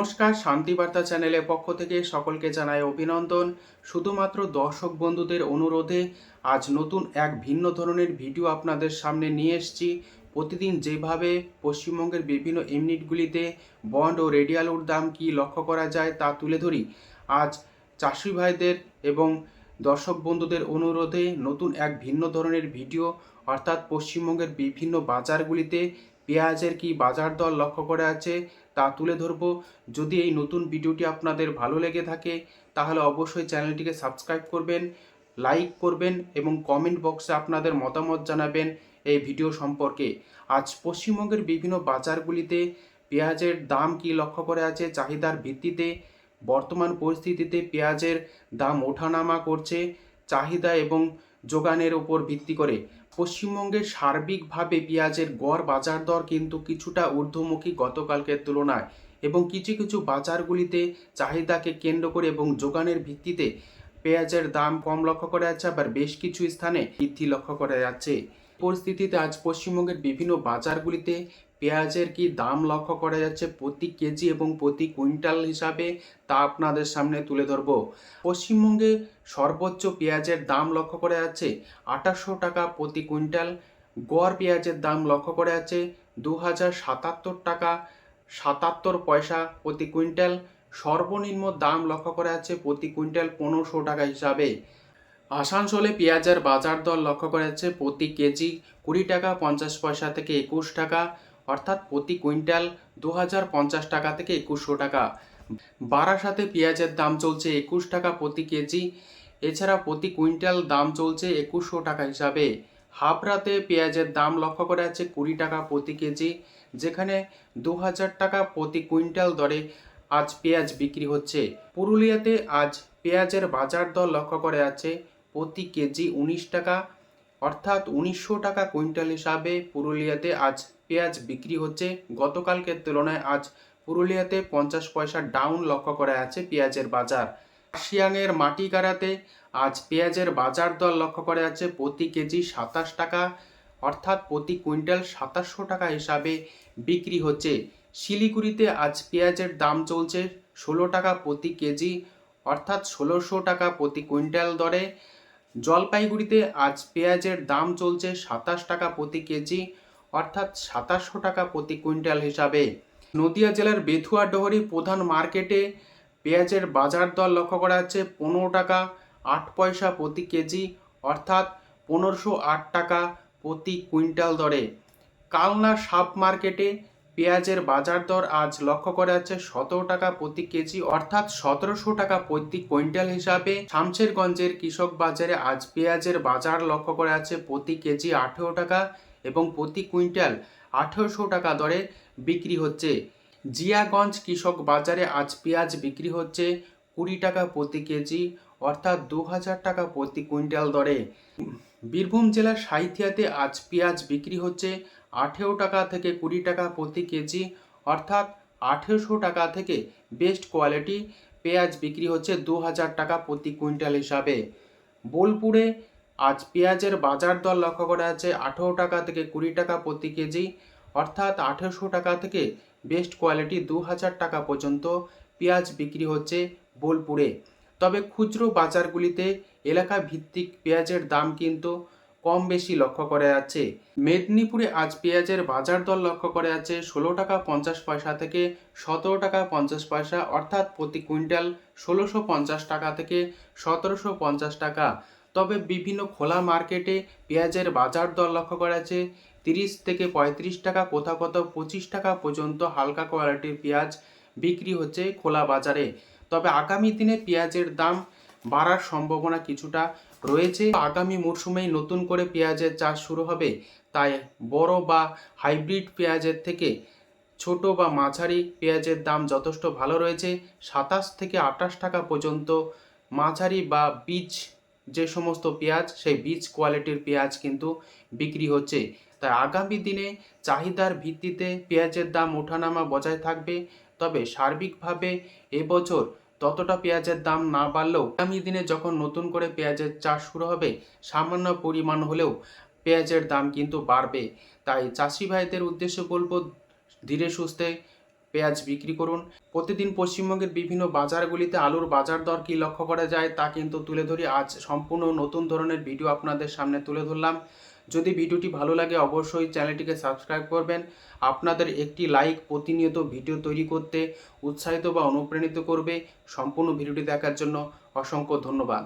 নমস্কার শান্তিবার্তা চ্যানেলের পক্ষ থেকে সকলকে জানাই অভিনন্দন। শুধুমাত্র দর্শক বন্ধুদের অনুরোধে আজ নতুন এক ভিন্ন ধরনের ভিডিও আপনাদের সামনে নিয়ে এসেছি। প্রতিদিন যেভাবে পশ্চিমবঙ্গের বিভিন্ন ইউনিটগুলিতে বন্ড ও রেডিয়ালুর দাম কি লক্ষ্য করা যায় তা তুলে ধরি। আজ চাষি ভাইদের এবং দর্শক বন্ধুদের অনুরোধে নতুন এক ভিন্ন ধরনের ভিডিও, অর্থাৎ পশ্চিমবঙ্গের বিভিন্ন বাজারগুলিতে পেঁয়াজের কি বাজার দর লক্ষ্য করা আছে তা তুলে ধরবো। যদি এই নতুন ভিডিওটি আপনাদের ভালো লেগে থাকে, তাহলে অবশ্যই চ্যানেলটিকে সাবস্ক্রাইব করবেন, লাইক করবেন এবং কমেন্ট বক্সে আপনাদের মতামত জানাবেন এই ভিডিও সম্পর্কে। আজ পশ্চিমবঙ্গের বিভিন্ন বাজারগুলিতে পেঁয়াজের দাম কি লক্ষ্য করে আছে চাহিদার ভিত্তিতে? বর্তমান পরিস্থিতিতে পেঁয়াজের দাম ওঠানামা করছে। চাহিদা এবং যোগানের ওপর ভিত্তি করে। পশ্চিমবঙ্গে সার্বিকভাবে পেঁয়াজের গড় বাজার দর কিন্তু কিছুটা ঊর্ধ্বমুখী গতকালকের তুলনায় এবং কিছু কিছু বাজারগুলিতে চাহিদাকে কেন্দ্র করে এবং যোগানের ভিত্তিতে পেঁয়াজের দাম কম লক্ষ্য করা যাচ্ছে, আবার বেশ কিছু স্থানে বৃদ্ধি লক্ষ্য করা যাচ্ছে। পরিস্থিতিতে আজ পশ্চিমবঙ্গের বিভিন্ন বাজারগুলিতে পেঁয়াজের কি দাম লক্ষ্য করা যাচ্ছে? প্রতি কেজি এবং প্রতি কুইন্টাল হিসাবে তা আপনাদের সামনে তুলে ধরব। পশ্চিমবঙ্গে সর্বোচ্চ পেঁয়াজের দাম লক্ষ্য করা যাচ্ছে আঠাশশো টাকা প্রতি কুইন্টাল। গড় পেঁয়াজের দাম লক্ষ্য করা যাচ্ছে দু হাজার সাতাত্তর টাকা সাতাত্তর পয়সা প্রতি কুইন্টাল। সর্বনিম্ন দাম লক্ষ্য করা যাচ্ছে প্রতি কুইন্টাল পনেরোশো টাকা হিসাবে। আসানসোলে পেঁয়াজের বাজার দর লক্ষ্য করা যাচ্ছে প্রতি কেজি কুড়ি টাকা পঞ্চাশ পয়সা থেকে একুশ টাকা, অর্থাৎ প্রতি কুইন্টাল দু হাজার পঞ্চাশ টাকা থেকে একুশশো টাকা। বারাসাতে পেঁয়াজের দাম চলছে একুশ টাকা প্রতি কেজি, এছাড়া প্রতি কুইন্টাল দাম চলছে একুশশো টাকা হিসাবে। হাবড়াতে পেঁয়াজের দাম লক্ষ্য করা যাচ্ছে কুড়ি টাকা প্রতি কেজি, যেখানে দু হাজার টাকা প্রতি কুইন্টাল দরে আজ পেঁয়াজ বিক্রি হচ্ছে। পুরুলিয়াতে আজ পেঁয়াজের বাজার দর লক্ষ্য করা যাচ্ছে প্রতি কেজি উনিশ টাকা, অর্থাৎ উনিশশো টাকা কুইন্টাল হিসাবে পুরুলিয়াতে আজ পেঁয়াজ বিক্রি হচ্ছে। গতকালকের তুলনায় আজ পুরুলিয়াতে পঞ্চাশ পয়সা ডাউন লক্ষ্য করা আছে পেঁয়াজের বাজার। শিয়াংয়ের মাটিগাড়াতে আজ পেঁয়াজের বাজার দর লক্ষ্য করা যাচ্ছে প্রতি কেজি সাতাশ টাকা, অর্থাৎ প্রতি কুইন্টাল সাতাশশো টাকা হিসাবে বিক্রি হচ্ছে। শিলিগুড়িতে আজ পেঁয়াজের দাম চলছে ষোলো টাকা প্রতি কেজি, অর্থাৎ ষোলোশো টাকা প্রতি কুইন্টাল দরে। জলপাইগুড়িতে আজ পেঁয়াজের দাম চলছে সাতাশ টাকা প্রতি কেজি, অর্থাৎ সাতাশশো টাকা প্রতি কুইন্টাল হিসাবে। নদিয়া জেলার বেথুয়া ডহরি প্রধান মার্কেটে পেঁয়াজের বাজার দর লক্ষ্য করা যাচ্ছে পনেরো টাকা আট পয়সা প্রতি কেজি, অর্থাৎ পনেরোশো আট টাকা প্রতি কুইন্টাল দরে। কালনা সাব মার্কেটে পেঁয়াজের বাজার দর আজ লক্ষ্য করা যাচ্ছে সতেরো টাকা প্রতি কেজি, অর্থাৎ সতেরোশো টাকা প্রতি কুইন্টাল হিসাবে। শামশেরগঞ্জের কৃষক বাজারে আজ পেঁয়াজের বাজার লক্ষ্য করা যাচ্ছে প্রতি কেজি আঠেরো টাকা এবং প্রতি কুইন্টাল আঠেরোশো টাকা দরে বিক্রি হচ্ছে। জিয়াগঞ্জ কৃষক বাজারে আজ পেঁয়াজ বিক্রি হচ্ছে কুড়ি টাকা প্রতি কেজি, অর্থাৎ দু হাজার টাকা প্রতি কুইন্টাল দরে। বীরভূম জেলার সাইথিয়াতে আজ পেঁয়াজ বিক্রি হচ্ছে আঠেরো টাকা থেকে কুড়ি টাকা প্রতি কেজি, অর্থাৎ আঠেরোশো টাকা থেকে বেস্ট কোয়ালিটি পেঁয়াজ বিক্রি হচ্ছে দু হাজার টাকা প্রতি কুইন্টাল হিসাবে। বোলপুরে আজ পেঁয়াজের বাজার দর লক্ষ্য করা যাচ্ছে আঠেরো টাকা থেকে কুড়ি টাকা প্রতি কেজি, অর্থাৎ আঠেরোশো টাকা থেকে বেস্ট কোয়ালিটি দু হাজার টাকা পর্যন্ত পেঁয়াজ বিক্রি হচ্ছে বোলপুরে। তবে খুচরো বাজারগুলিতে এলাকা ভিত্তিক পেঁয়াজের দাম কিন্তু কম বেশি লক্ষ্য করা যাচ্ছে মেদিনীপুরে আজ পেঁয়াজের বাজার দর লক্ষ্য করা যাচ্ছে ষোলো টাকা পঞ্চাশ পয়সা থেকে সতেরো টাকা পঞ্চাশ পয়সা, অর্থাৎ প্রতি কুইন্টাল ষোলোশো পঞ্চাশ টাকা থেকে সতেরোশো পঞ্চাশ টাকা। তবে বিভিন্ন খোলা মার্কেটে পেঁয়াজের বাজার দর লক্ষ্য করা যাচ্ছে তিরিশ থেকে পঁয়ত্রিশ টাকা, কোথাও কোথাও পঁচিশ টাকা পর্যন্ত হালকা কোয়ালিটির পেঁয়াজ বিক্রি হচ্ছে খোলা বাজারে। তবে আগামী দিনে পেঁয়াজের দাম বাড়ার সম্ভাবনা কিছুটা রয়েছে। আগামী মরশুমেই নতুন করে পেঁয়াজের চাষ শুরু হবে। তাই বড় বা হাইব্রিড পেঁয়াজের থেকে ছোট বা মাঝারি পেঁয়াজের দাম যথেষ্ট ভালো রয়েছে। সাতাশ থেকে আটাশ টাকা পর্যন্ত মাঝারি বা বীজ যে সমস্ত পেঁয়াজ, সেই বীজ কোয়ালিটির পেঁয়াজ কিন্তু বিক্রি হচ্ছে। তাই আগামী দিনে চাহিদার ভিত্তিতে পেঁয়াজের দাম ওঠানামা বজায় থাকবে। তবে সার্বিকভাবে এবছর ততটা পেঁয়াজের দাম না বাড়লেও আগামী দিনে যখন নতুন করে পেঁয়াজের চাষ শুরু হবে, সামান্য পরিমাণ হলেও পেঁয়াজের দাম কিন্তু বাড়বে। তাই চাষি ভাইদের উদ্দেশ্যে বলব, ধীরে সুস্থে পেঁয়াজ বিক্রি করুন। প্রতিদিন পশ্চিমবঙ্গের বিভিন্ন বাজারগুলিতে আলুর বাজার দর কী লক্ষ্য করা যায় তা কিন্তু তুলে ধরি আজ সম্পূর্ণ নতুন ধরনের ভিডিও আপনাদের সামনে তুলে ধরলাম। যদি ভিডিওটি ভালো লাগে, অবশ্যই চ্যানেলটিকে সাবস্ক্রাইব করবেন। আপনাদের একটি লাইক প্রতিনিয়ত ভিডিও তৈরি করতে উৎসাহিত বা অনুপ্রাণিত করবে। সম্পূর্ণ ভিডিওটি দেখার জন্য অসংখ্য ধন্যবাদ।